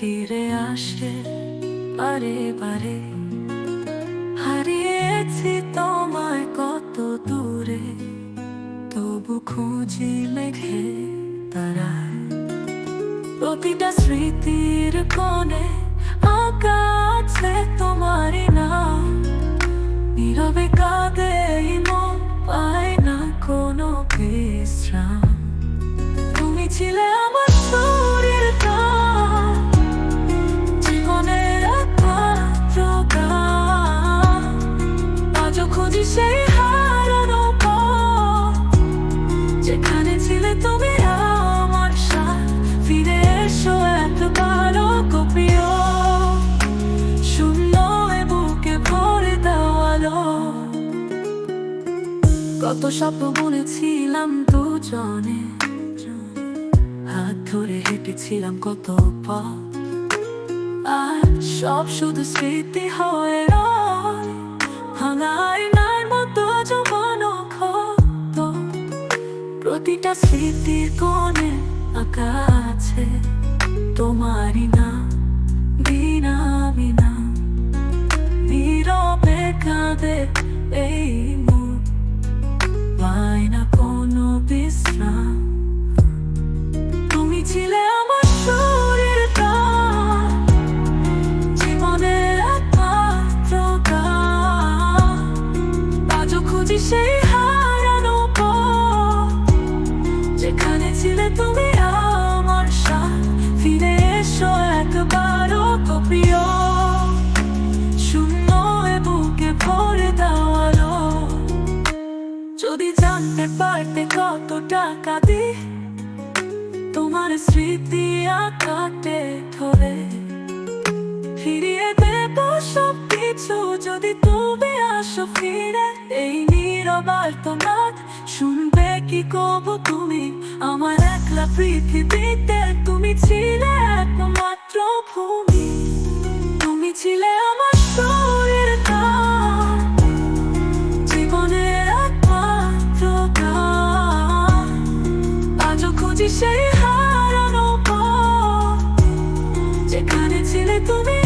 ফিরে আসে বারে বারে। হারিয়েছি তোমায় কত দূরে, তবু খুঁজি মেঘে তারায় প্রতিটা স্মৃতির কোণে আঁকা আছে তোমারই নাম। নীরবে কাঁদে মন, পায় না কোনো বিশ্রাম। তুমি ছিলে আমার আমার ফিরে বুকে কত স্বপ্ন বলেছিলাম দুজনে, হাত ধরে হেঁটেছিলাম কত পথ। আর সব শুধু স্মৃতি হয়ে রয় ভাঙা আয়নার প্রতিটা স্মৃতির কোণে আঁকা আছে তোমারই নাম বিনা বিনা নীরবে কাঁদে এই না বিশ্রাম। তুমি ছিলে আমার খুঁজি সেই যেখানে ছিলে তুমি আমার সাথ। ফিরে এসো একবারও শূন্য বুকে ভরে যদি জানতে পারতে কত টাকা দি তোমার স্মৃতি আকাটে ধরে। ফিরিয়ে দেব সব কিছু যদি তুমি আসো ফিরে, এই নীরব তোমার শুনবে কি কব তুমি? আমার একলা পৃথিবীতে তুমি ছিলে একমাত্র ভূমি। তুমি ছিলে আমার সেই হারানো যেখানে ছিলে তুমি